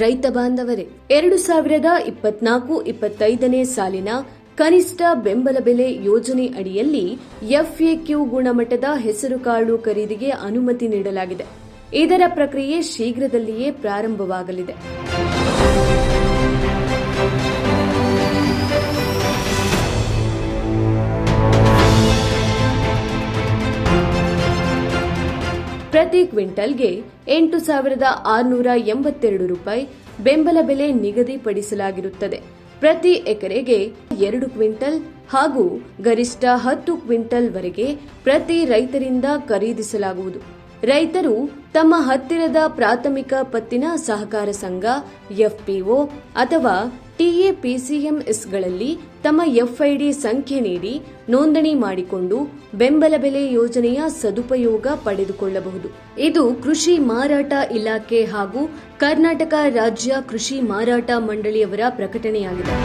ರೈತ ಬಾಂಧವರೇ, ಎರಡು ಸಾವಿರದ ಇಪ್ಪತ್ನಾಲ್ಕು ಇಪ್ಪತ್ತೈದನೇ ಸಾಲಿನ ಕನಿಷ್ಠ ಬೆಂಬಲ ಬೆಲೆ ಯೋಜನೆ ಅಡಿಯಲ್ಲಿ ಎಫ್ಎಕ್ಯೂ ಗುಣಮಟ್ಟದ ಹೆಸರುಕಾಳು ಖರೀದಿಗೆ ಅನುಮತಿ ನೀಡಲಾಗಿದೆ. ಇದರ ಪ್ರಕ್ರಿಯೆ ಶೀಘ್ರದಲ್ಲಿಯೇ ಪ್ರಾರಂಭವಾಗಲಿದೆ. ಪ್ರತಿ ಕ್ವಿಂಟಲ್ಗೆ ಎಂಟು ಸಾವಿರದ ಆರುನೂರ ಎಂಬತ್ತೆರಡು ರೂಪಾಯಿ ಬೆಂಬಲ ಬೆಲೆ ನಿಗದಿಪಡಿಸಲಾಗಿರುತ್ತದೆ. ಪ್ರತಿ ಎಕರೆಗೆ ಎರಡು ಕ್ವಿಂಟಲ್ ಹಾಗೂ ಗರಿಷ್ಠ ಹತ್ತು ಕ್ವಿಂಟಲ್ ವರೆಗೆ ಪ್ರತಿ ರೈತರಿಂದ ಖರೀದಿಸಲಾಗುವುದು. ರೈತರು ತಮ್ಮ ಹತ್ತಿರದ ಪ್ರಾಥಮಿಕ ಪತ್ತಿನ ಸಹಕಾರ ಸಂಘ, ಎಫ್ಪಿಒ ಅಥವಾ ಟಿಎಪಿಸಿಎಂಎಸ್ಗಳಲ್ಲಿ ತಮ್ಮ ಎಫ್ಐಡಿ ಸಂಖ್ಯೆ ನೀಡಿ ನೋಂದಣಿ ಮಾಡಿಕೊಂಡು ಬೆಂಬಲ ಬೆಲೆ ಯೋಜನೆಯ ಸದುಪಯೋಗ ಪಡೆದುಕೊಳ್ಳಬಹುದು. ಇದು ಕೃಷಿ ಮಾರಾಟ ಇಲಾಖೆ ಹಾಗೂ ಕರ್ನಾಟಕ ರಾಜ್ಯ ಕೃಷಿ ಮಾರಾಟ ಮಂಡಳಿಯವರ ಪ್ರಕಟಣೆಯಾಗಿದೆ.